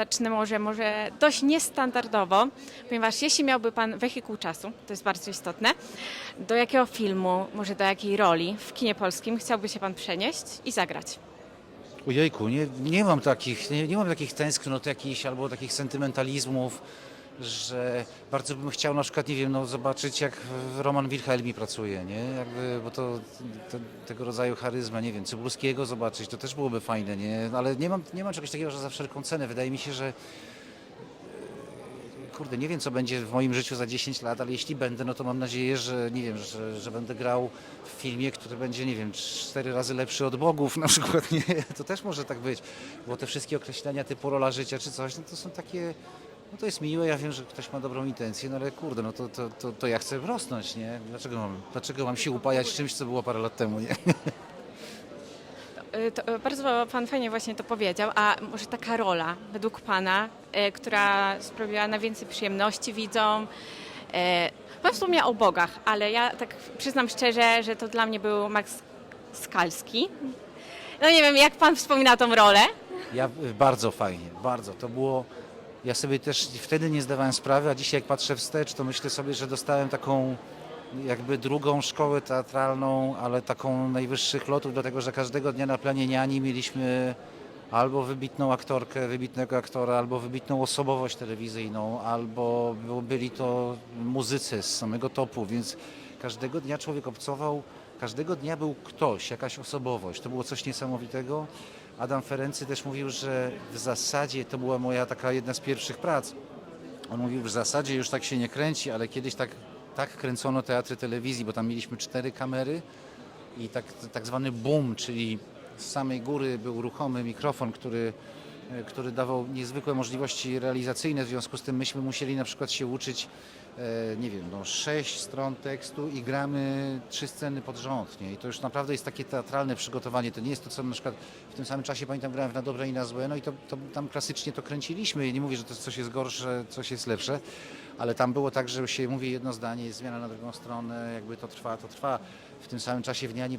zacznę może, może dość niestandardowo, ponieważ jeśli miałby Pan wehikuł czasu, to jest bardzo istotne, do jakiego filmu, może do jakiej roli w kinie polskim chciałby się Pan przenieść i zagrać? Ojejku, nie, nie mam takich, nie, nie mam takich tęsknot jakichś albo takich sentymentalizmów, że bardzo bym chciał na przykład, nie wiem, no, zobaczyć jak Roman Wilhelmi pracuje, nie? Jakby, bo to, to tego rodzaju charyzma, nie wiem, Cybulskiego zobaczyć, to też byłoby fajne, nie? Ale nie mam, nie mam czegoś takiego, że za wszelką cenę. Wydaje mi się, że e, kurde, nie wiem co będzie w moim życiu za 10 lat, ale jeśli będę, no to mam nadzieję, że nie wiem, że, że będę grał w filmie, który będzie, nie wiem, cztery razy lepszy od bogów na przykład, nie? To też może tak być, bo te wszystkie określenia typu rola życia czy coś, no to są takie, no to jest miłe, ja wiem, że ktoś ma dobrą intencję, no ale kurde, no to, to, to, to ja chcę rosnąć, nie? Dlaczego mam, dlaczego mam się upajać czymś, co było parę lat temu, nie? Y, To, y, bardzo Pan fajnie właśnie to powiedział, a może taka rola według Pana, y, która sprawiła najwięcej przyjemności widzom? y, Pan wspomniał o bogach, ale ja tak przyznam szczerze, że to dla mnie był Max Skalski. No nie wiem, jak Pan wspomina tą rolę? Ja y, bardzo fajnie, bardzo. To było. Ja sobie też wtedy nie zdawałem sprawy, a dzisiaj jak patrzę wstecz, to myślę sobie, że dostałem taką jakby drugą szkołę teatralną, ale taką najwyższych lotów, dlatego że każdego dnia na planie Niani mieliśmy albo wybitną aktorkę, wybitnego aktora, albo wybitną osobowość telewizyjną, albo byli to muzycy z samego topu, więc każdego dnia człowiek obcował, każdego dnia był ktoś, jakaś osobowość. To było coś niesamowitego. Adam Ferency też mówił, że w zasadzie to była moja taka jedna z pierwszych prac. On mówił, że w zasadzie już tak się nie kręci, ale kiedyś tak, tak kręcono teatry telewizji, bo tam mieliśmy cztery kamery i tak, tak zwany boom, czyli z samej góry był ruchomy mikrofon, który, który dawał niezwykłe możliwości realizacyjne. W związku z tym myśmy musieli na przykład się uczyć, e, nie wiem, no, sześć stron tekstu i gramy trzy sceny pod rząd. Nie? I to już naprawdę jest takie teatralne przygotowanie. To nie jest to, co na przykład w tym samym czasie pamiętam grałem w Na Dobre i na Złe, no i to, to tam klasycznie to kręciliśmy. I nie mówię, że to coś jest gorsze, coś jest lepsze, ale tam było tak, że się mówi jedno zdanie, jest zmiana na drugą stronę, jakby to trwa, to trwa. W tym samym czasie w Niani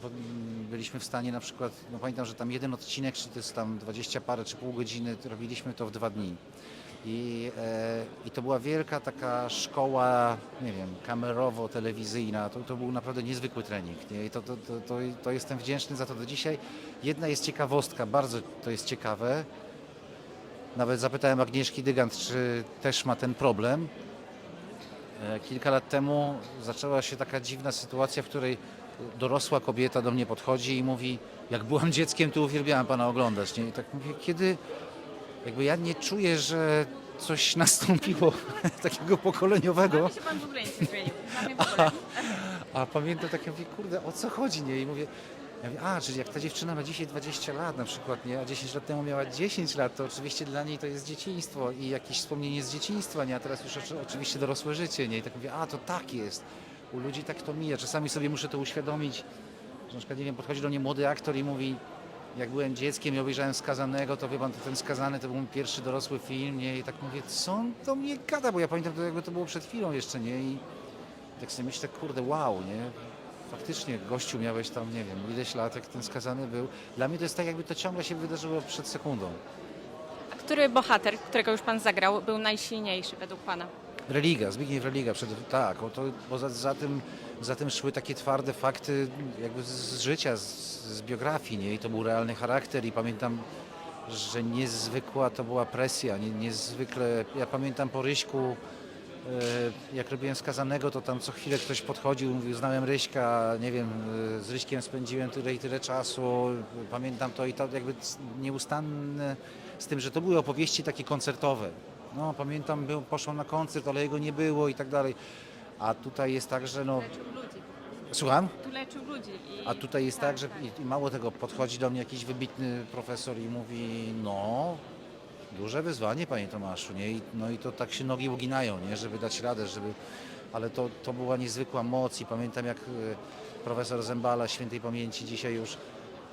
byliśmy w stanie na przykład, no pamiętam, że tam jeden odcinek, czy to jest tam dwadzieścia parę, czy pół godziny, robiliśmy to w dwa dni. I, e, I to była wielka taka szkoła, nie wiem, kamerowo-telewizyjna. To, to był naprawdę niezwykły trening. Nie? I to, to, to, to jestem wdzięczny za to do dzisiaj. Jedna jest ciekawostka, bardzo to jest ciekawe. Nawet zapytałem Agnieszki Dygant, czy też ma ten problem. E, Kilka lat temu zaczęła się taka dziwna sytuacja, w której dorosła kobieta do mnie podchodzi i mówi, jak byłam dzieckiem, to uwielbiałam Pana oglądać. Nie? I tak mówię, kiedy jakby ja nie czuję, że coś nastąpiło takiego pokoleniowego. się Pan w ogóle nie zmienił. A pamiętam tak, ja mówię, kurde, o co chodzi, nie? I mówię, ja mówię, a, czyli jak ta dziewczyna ma dzisiaj 20 lat na przykład, nie? A 10 lat temu miała 10 lat, to oczywiście dla niej to jest dzieciństwo i jakieś wspomnienie z dzieciństwa, nie? A teraz już oczy- oczywiście dorosłe życie, nie? I tak mówię, a, to tak jest. U ludzi tak to mija. Czasami sobie muszę to uświadomić, że na przykład, nie wiem, podchodzi do mnie młody aktor i mówi, jak byłem dzieckiem i obejrzałem Skazanego, to wie pan, to ten Skazany to był mój pierwszy dorosły film, nie? I tak mówię, co on do mnie gada, bo ja pamiętam to jakby to było przed chwilą jeszcze, nie? I tak sobie myślę, kurde, wow, nie? Faktycznie, gościu, miałeś tam, nie wiem, ileś lat, jak ten skazany był. Dla mnie to jest tak, jakby to ciągle się wydarzyło przed sekundą. A który bohater, którego już Pan zagrał, był najsilniejszy według Pana? Religa, Zbigniew Religa, przed, tak, bo, to, bo za, za, tym, za tym szły takie twarde fakty jakby z, z życia, z, z biografii, nie? I to był realny charakter i pamiętam, że niezwykła to była presja, nie, niezwykle, ja pamiętam po Ryśku, jak robiłem skazanego, to tam co chwilę ktoś podchodził, mówił, znałem Ryśka, nie wiem, e, z Ryśkiem spędziłem tyle i tyle czasu, pamiętam to i to jakby nieustanne, z tym, że to były opowieści takie koncertowe. No, pamiętam, był, poszłam na koncert, ale jego nie było i tak dalej. A tutaj jest tak, że no... Słucham? Tu leczył ludzi. I... A tutaj jest tak, że i, i mało tego, podchodzi do mnie jakiś wybitny profesor i mówi, no, duże wyzwanie, panie Tomaszu, nie? I, no i to tak się nogi uginają, nie? Żeby dać radę, żeby... Ale to, to była niezwykła moc i pamiętam jak e, profesor Zembala, świętej pamięci, dzisiaj już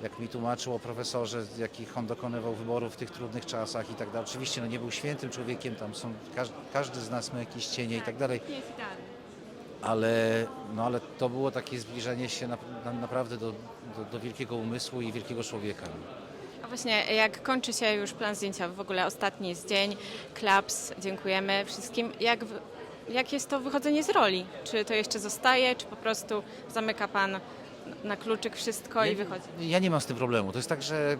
jak mi tłumaczył o profesorze, jakich on dokonywał wyborów w tych trudnych czasach i tak dalej. Oczywiście no, nie był świętym człowiekiem, tam są, każdy, każdy z nas ma jakieś cienie i tak dalej, Nie jest idealny. ale, no, ale to było takie zbliżenie się na, na, naprawdę do, do, do wielkiego umysłu i wielkiego człowieka. Właśnie, jak kończy się już plan zdjęciowy, w ogóle ostatni jest dzień, klaps, dziękujemy wszystkim. Jak, jak jest to wychodzenie z roli? Czy to jeszcze zostaje, czy po prostu zamyka pan na kluczyk wszystko i wychodzi? Ja nie mam z tym problemu. To jest tak, że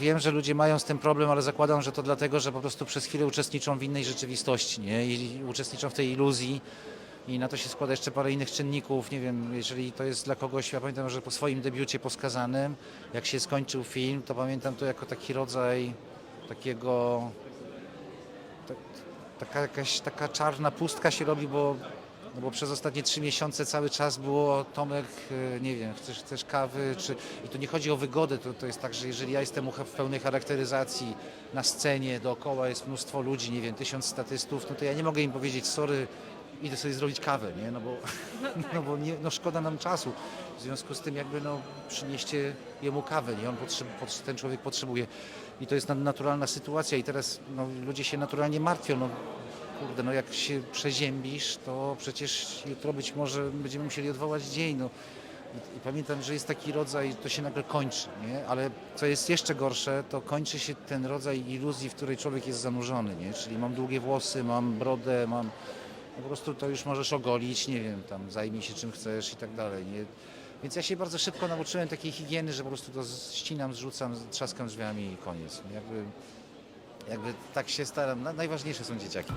wiem, że ludzie mają z tym problem, ale zakładam, że to dlatego, że po prostu przez chwilę uczestniczą w innej rzeczywistości, nie? I uczestniczą w tej iluzji. I na to się składa jeszcze parę innych czynników. Nie wiem, jeżeli to jest dla kogoś, ja pamiętam, że po swoim debiucie poskazanym, jak się skończył film, to pamiętam to jako taki rodzaj takiego. Tak, taka jakaś taka czarna pustka się robi, bo, no bo przez ostatnie trzy miesiące cały czas było Tomek, e, nie wiem, chcesz, chcesz kawy, czy... i tu nie chodzi o wygodę, to, to jest tak, że jeżeli ja jestem w pełnej charakteryzacji na scenie, dookoła jest mnóstwo ludzi, nie wiem, tysiąc statystów, no to ja nie mogę im powiedzieć, sorry, idę sobie zrobić kawę, nie, no bo, no bo nie, no szkoda nam czasu. W związku z tym jakby no przynieście jemu kawę, nie, on potrzeb, potrze- ten człowiek potrzebuje. I to jest na- naturalna sytuacja i teraz no, ludzie się naturalnie martwią, no kurde, no jak się przeziębisz, to przecież jutro być może będziemy musieli odwołać dzień, no. I, I pamiętam, że jest taki rodzaj, to się nagle kończy, nie? Ale co jest jeszcze gorsze, to kończy się ten rodzaj iluzji, w której człowiek jest zanurzony, nie? Czyli mam długie włosy, mam brodę, mam... Po prostu to już możesz ogolić, nie wiem, tam zajmij się czym chcesz i tak dalej, nie? Więc ja się bardzo szybko nauczyłem takiej higieny, że po prostu to ścinam, zrzucam, trzaskam drzwiami i koniec. Jakby, jakby tak się staram. Na- Najważniejsze są dzieciaki.